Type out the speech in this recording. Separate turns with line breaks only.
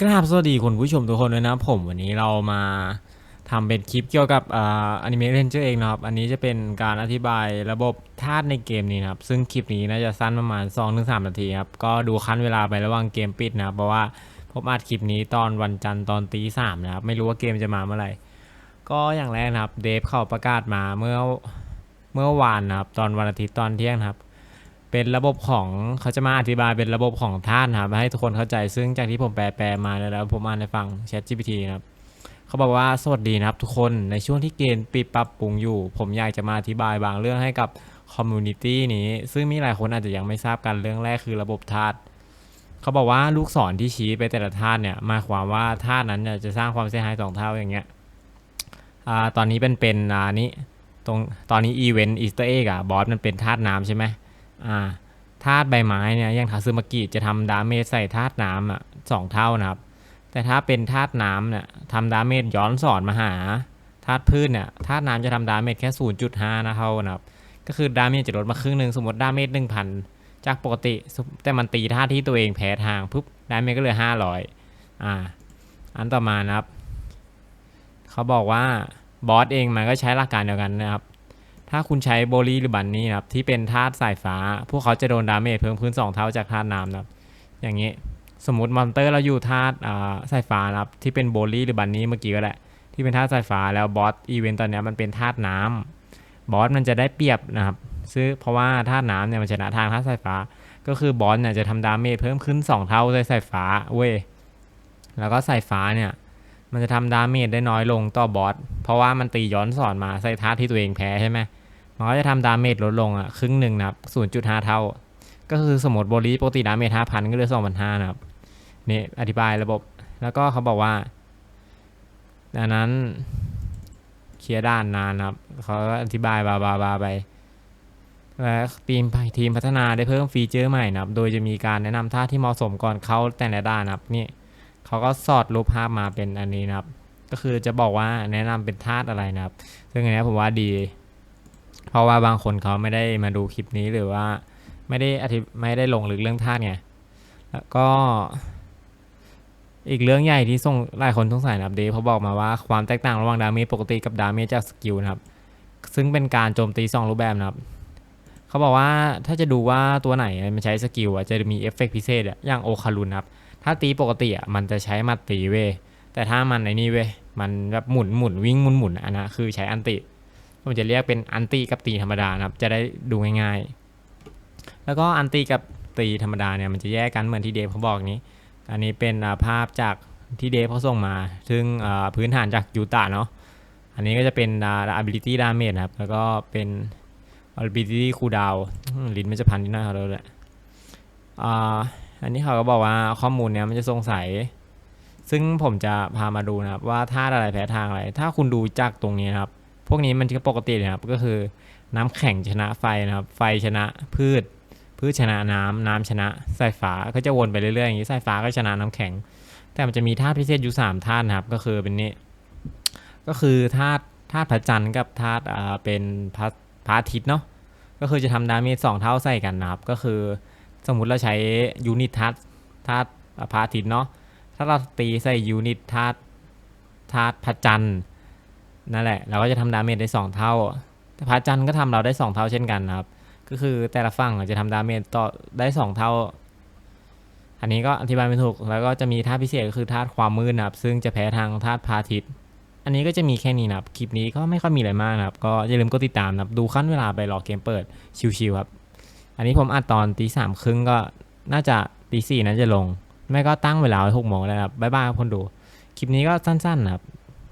กราบสวัสดีคุณผู้ชมทุกคนด้วยนะผมวันนี้เรามาทำเป็นคลิปเกี่ยวกับอ่อนิเมะเรนเจอร์เองนะครับ อันนี้จะเป็นการอธิบายระบบธาตุในเกมนี้นะครับ ซึ่งคลิปนี้น่าจะสั้นประมาณ 2-3 นาทีครับ ก็ดูขั้นเวลาไประหว่างเกมปิดนะครับเพราะว่าผมอัดคลิปนี้ตอนวันจันทร์ตอนตีสามนะครับ ไม่รู้ว่าเกมจะมาเมื่อไหร่ ก็อย่างแรกนะครับ เดฟเขาประกาศมาเมื่อเมื่อวานนะครับ ตอนวันอาทิตย์ตอนเที่ยงนะครับ เป็นระบบของเขาจะมาอธิบายเป็นระบบของธาตุนะครับให้ทุกคนเข้าใจซึ่งจากที่ผมแปลแปลมาแล้วผมอ่านให้ฟัง Chat GPT นะครับเขาบอกว่าสวัสดีนะครับทุกคนในช่วงที่เกณฑ์ปิดปรับปรุงอยู่ ผมอยากจะมาอธิบายบางเรื่องให้กับคอมมูนิตี้นี้ ซึ่งมีหลายคนอาจจะยังไม่ทราบกันเรื่องแรกคือระบบธาตุเขาบอกว่าลูกศรที่ชี้ไปแต่ละธาตุเนี่ยหมายความว่าธาตุนั้นเนี่ยจะสร้างความเสียหายสองเท่าอย่างเงี้ยอตอนนี้เป็นเป็นอ่านี้ตรงตอนนี้อีเวนต์อีสเตอร์เอ็กอะบอสมันเป็นธาตุน้ำใช่ไหม อ่าธาตุใบไม้เนี่ยอย่างทาซึมากิจะทำดาเมจใส่ธาตุน้ำอะสองเท่านะครับ แต่ถ้าเป็นธาตุน้ำเนี่ยทำดาเมจย้อนสอนมาหาธาตุพืชเนี่ยธาตุน้ำจะทำดาเมจแค่ 0.5 นะเท่านะครับ ก็คือดาเมจจะลดมาครึ่งหนึ่งสมมติดาเมจ1,000 จากปกติ แต่มันตีธาตุที่ตัวเองแพ้ทางปุ๊บดาเมจก็เหลือ500อ่าอันต่อมานะครับ เขาบอกว่าบอสเองมันก็ใช้หลักการเดียวกันนะครับ ถ้าคุณใช้โบลีหรือบันนี่นะครับที่เป็นธาตุสายฟ้า พวกเขาจะโดนดาเมจเพิ่มขึ้น2เท่าจากธาตุน้ำนะครับ อย่างนี้สมมติมอนเตอร์เราอยู่ธาตุอ่าสายฟ้านะครับที่เป็นโบลีหรือบันนี่เมื่อกี้ก็แหละที่เป็นธาตุสายฟ้าแล้วบอสอีเวนต์ตอนนี้มันเป็นธาตุน้ำบอสมันจะได้เปรียบนะครับซึ่งเพราะว่าธาตุน้ำเนี่ยมันชนะทางธาตุสายฟ้า ก็คือบอสเนี่ยจะทำดาเมจเพิ่มขึ้น 2 เท่าเลยสายฟ้าเว้ยแล้วก็สายฟ้าเนี่ย มันจะทำดาเมจได้น้อยลงต่อบอส เพราะว่ามันตีย้อนสอนมาใส่ธาที่ตัวเองแพ้ใช่ไหมมันก็จะทำดาเมจลดลงอะครึ่งหนึ่งนะครับ0.5เท่า ก็คือสมมติโบลีปกติดาเมจ5,000ก็เหลือ2,500นะครับนี่อธิบายระบบแล้วก็เขาบอกว่าดังนั้นเคลียร์ด้านนานนะครับเขาก็อธิบายบาบาบาไปและทีมทีมพัฒนาได้เพิ่มฟีเจอร์ใหม่นะครับ โดยจะมีการแนะนำท่าที่เหมาะสมก่อนเข้าแต่ละด้านนะครับนี่ เขาก็สอดรูปภาพมาเป็นอันนี้นะครับ ก็คือจะบอกว่าแนะนำเป็นธาตุอะไรนะครับ ซึ่งอันนี้ผมว่าดี เพราะว่าบางคนเขาไม่ได้มาดูคลิปนี้หรือว่าไม่ได้อธิไม่ได้ลงลึกเรื่องธาตุไงแล้วก็ อีกเรื่องใหญ่ที่ส่งหลายคนสงสัยนะครับเดฟเขาบอกมาว่าความแตกต่างระหว่างดาเมจปกติกับดาเมจจากสกิลนะครับ ซึ่งเป็นการโจมตีสองรูปแบบนะครับเขาบอกว่าถ้าจะดูว่าตัวไหนมันใช้สกิลอะจะมีเอฟเฟกต์พิเศษอะอย่างโอคารุนครับ ถ้าตีปกติอะมันจะใช้มาตีเว้ยแต่ถ้ามันในนี่เว้ยมันแบบหมุนหมุนวิ่งหมุนหมุนอันนะคือใช้อันติผมจะเรียกเป็นอันตีกับตีธรรมดานะครับ จะได้ดูง่ายๆ แล้วก็อันตีกับตีธรรมดาเนี่ยมันจะแยกกันเหมือนที่เดฟเขาบอกนี้ อันนี้เป็นภาพจากที่เดฟเขาส่งมา ซึ่งพื้นฐานจากยูตะเนาะ อันนี้ก็จะเป็นอา ability damage นะครับ แล้วก็เป็น ability cooldown ลิ้นมันจะพันที่หน้าเขาเลยแหละ อันนี้เขาก็บอกว่าข้อมูลเนี้ยมันจะสงสัย ซึ่งผมจะพามาดูนะครับว่าธาตุอะไรแพ้ทางอะไร ถ้าคุณดูจากตรงนี้นะครับ พวกนี้มันก็ปกติเลยครับ ก็คือน้ำแข็งชนะไฟนะครับ ไฟชนะพืช พืชชนะน้ำน้ำชนะสายฟ้าก็จะวนไปเรื่อยๆอย่างนี้สายฟ้าก็ชนะน้ำแข็ง แต่มันจะมีธาตุพิเศษอยู่สามธาตุนะครับ ก็คือเป็นนี้ ก็คือธาตุธาตุพระจันทร์กับธาตุอ่าเป็นพระพระอาทิตย์เนาะ ก็คือจะทำดาเมจสองเท่าใส่กันนะครับ ก็คือ สมมุติเราใช้ยูนิตธาตุธาตุพระอาทิตย์เนาะถ้าเราตีใส่ยูนิตธาตุธาตุพระจันทร์นั่นแหละ เราก็จะทำดาเมจได้สองเท่า แต่พระจันทร์ก็ทำเราได้สองเท่าเช่นกันนะครับ ก็คือแต่ละฝั่งจะทำดาเมจต่อได้สองเท่า อันนี้ก็อธิบายไม่ถูก แล้วก็จะมีธาตุพิเศษก็คือธาตุความมืดนะครับ ซึ่งจะแพ้ทางธาตุพระอาทิตย์ อันนี้ก็จะมีแค่นี้นะครับ คลิปนี้ก็ไม่ค่อยมีอะไรมากนะครับ ก็อย่าลืมกดติดตามนะครับ ดูขั้นเวลาไปรอเกมเปิด ชิวๆครับ อันนี้ผมอัดตอนตีสามครึ่งก็น่าจะตีสี่น่าจะลง ไม่ก็ตั้งเวลาไว้หกโมงแล้วครับบ๊ายบายครับคนดู คลิปนี้ก็สั้นๆนะครับ